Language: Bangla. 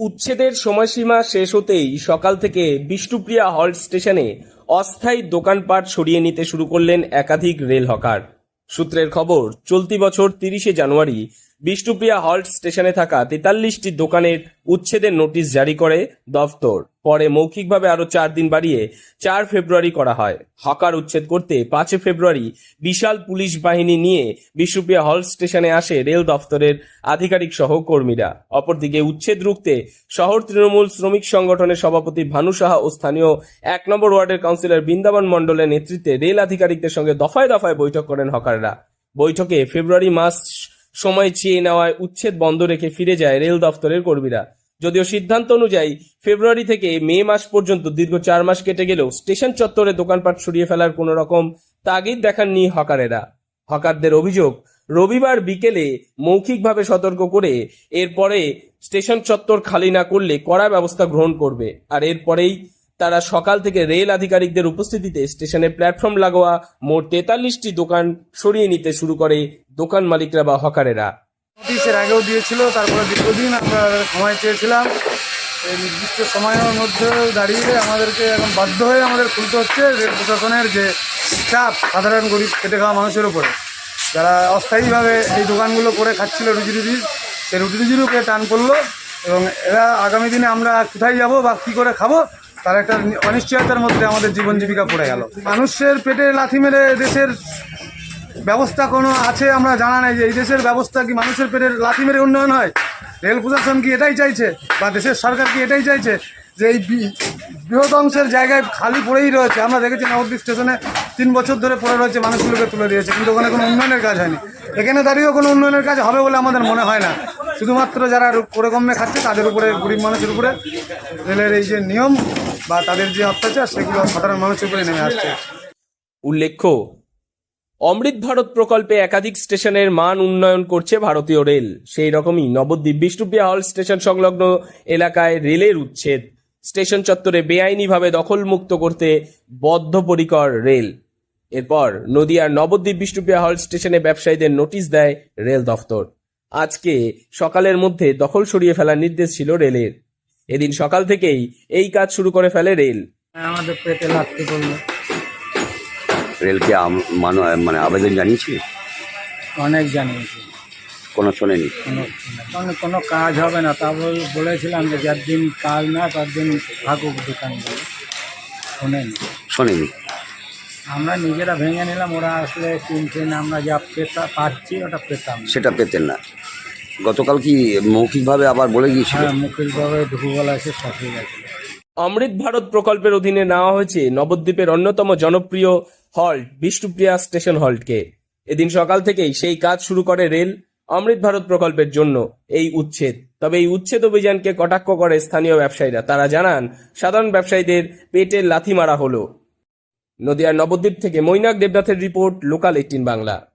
উচ্ছেদের সময়সীমা শেষ হতেই সকাল থেকে বিষ্ণুপ্রিয়া হল্ট স্টেশনে অস্থায়ী দোকানপাট সরিয়ে নিতে শুরু করলেন একাধিক রেল হকার। সূত্রের খবর, চলতি বছর তিরিশে জানুয়ারি বিষ্ণুপ্রিয়া হল্ট স্টেশনে থাকা তেতাল্লিশটি দোকানের উচ্ছেদের নোটিশ জারি করে দফতর। পরে মৌখিকভাবে আরও চার দিন বাড়িয়ে চার ফেব্রুয়ারি করা হয়। হকার উচ্ছেদ করতে পাঁচই ফেব্রুয়ারি বিশাল পুলিশ বাহিনী নিয়ে বিষ্ণুপ্রিয়া হল স্টেশনে আসে রেল দফতরের আধিকারিক সহ কর্মীরা। অপরদিকে উচ্ছেদ রুখতে শহর তৃণমূল শ্রমিক সংগঠনের সভাপতি ভানু সাহা ও স্থানীয় এক নম্বর ওয়ার্ডের কাউন্সিলর বৃন্দাবন মণ্ডলের নেতৃত্বে রেল আধিকারিকদের সঙ্গে দফায় দফায় বৈঠক করেন হকাররা। বৈঠকে ফেব্রুয়ারি মাস সময় চেয়ে নেওয়ায় উচ্ছেদ বন্ধ রেখে ফিরে যায় রেল দফতরের কর্মীরা। যদিও সিদ্ধান্ত অনুযায়ী, ফেব্রুয়ারি থেকে মে মাস পর্যন্ত দীর্ঘ চার মাস কেটে গেলেও স্টেশন চত্বরে দোকানপাট সরিয়ে ফেলার কোনো রকম তাগিদ দেখাননি হকারেরা। হকারদের অভিযোগ, রবিবার বিকেলে মৌখিকভাবে সতর্ক করে এরপরে স্টেশন চত্বর খালি না করলে কড়া ব্যবস্থা গ্রহণ করবে। আর এরপরেই তারা সকাল থেকে রেল আধিকারিকদের উপস্থিতিতে স্টেশনে প্ল্যাটফর্ম লাগোয়া মোট তেতাল্লিশটি দোকান সরিয়ে নিতে শুরু করে দোকান মালিকরা বা হকারেরা। নোটিশের আগেও দিয়েছিল, তারপরে দীর্ঘদিন আমরা সময় চেয়েছিলাম। এই নির্দিষ্ট সময়ের মধ্যে দাঁড়িয়ে আমাদেরকে এখন বাধ্য হয়ে আমাদের খুলতে হচ্ছে রেল প্রশাসনের যে চাপ সাধারণ গরিব খেটে খাওয়া মানুষের উপরে। যারা অস্থায়ীভাবে এই দোকানগুলো করে খাচ্ছিল রুজি রুজি, সেই রুটি রুজির উপরে টান পড়ল এবং এরা আগামী দিনে আমরা কোথায় যাব বা কী করে খাব তার একটা অনিশ্চয়তার মধ্যে আমাদের জীবন জীবিকা পড়ে গেল। মানুষের পেটে লাথি মেরে দেশের ব্যবস্থা কোনো আছে আমরা জানা নাই যে এই দেশের ব্যবস্থা কি মানুষের পেটের লাথি মেরে উন্নয়ন হয়? রেল প্রশাসন কি এটাই চাইছে? বা দেশের সরকার কি এটাই চাইছে? যে এই বৃহৎ অংশের জায়গায় খালি পড়েই রয়েছে। আমরা দেখেছি নবদ্বীপ স্টেশনে তিন বছর ধরে পড়ে রয়েছে মানুষগুলোকে তুলে দিয়েছে, কিন্তু ওখানে কোনো উন্নয়নের কাজ হয়নি। এখানে দাঁড়িয়েও কোনো উন্নয়নের কাজ হবে বলে আমাদের মনে হয় না। শুধুমাত্র যারা করে কমে খাচ্ছে, তাদের উপরে, গরিব মানুষের উপরে রেলের এই যে নিয়ম বা তাদের যে অত্যাচার, সেগুলো সাধারণ মানুষের উপরে নেমে আসছে। উল্লেখ্য, অমৃত ভারত প্রকল্পে একাধিক স্টেশনের মান উন্নয়ন করছে ভারতীয় রেল। সেই রকমই নবদ্বীপ বিষ্ণুপ্রিয়া হল স্টেশন সংলগ্ন এলাকায় রেলের উচ্ছেদ। স্টেশন চত্বরে বেআইনিভাবে দখলমুক্ত করতে বদ্ধপরিকর রেল। এরপর নদিয়ার নবদ্বীপ বিষ্ণুপ্রিয়া হল স্টেশনে ব্যবসায়ীদের নোটিশ দেয় রেল দফতর। আজকে সকালের মধ্যে দখল সরিয়ে ফেলার নির্দেশ ছিল রেলের। এদিন সকাল থেকেই এই কাজ শুরু করে ফেলে রেল। আমাদের পেটে লাগতে করল রেলকে আম- মানে আবেদন জানিয়েছি অনেক জানিয়েছি। কোনো শোনেনি? কোনো কোনো কোনো কাজ হবে না। তা বলেছিলাম যে যার দিন কাজ না তার দিন থাকুক দোকান শোনেন। শোনেনি? আমরা নিজেরা ভেঙে নিলাম ওরা আসলে কিনছেন আমরা যা পেতা পাচ্ছি ওটা পেতাম না। সেটা পেতেন না। গতকাল কি মৌখিকভাবে আবার বলে গিয়েছিল? হ্যাঁ মুখিলভাবে দুপুরবেলা এসে সব হয়ে গেছে। অমৃত ভারত প্রকল্পের অধীনে নেওয়া হয়েছে নবদ্বীপের অন্যতম জনপ্রিয় হল্ট বিষ্ণুপ্রিয়া স্টেশন হল্টকে এদিন সকাল থেকেই সেই কাজ শুরু করে রেল অমৃত ভারত প্রকল্পের জন্য এই উচ্ছেদ। তবে এই উচ্ছেদ অভিযানকে কটাক্ষ করে স্থানীয় ব্যবসায়ীরা। তারা জানান সাধারণ ব্যবসায়ীদের পেটে লাথি মারা হলো। নদিয়ার নবদ্বীপ থেকে মৈনাক দেবনাথের রিপোর্ট লোকাল এইটিন বাংলা।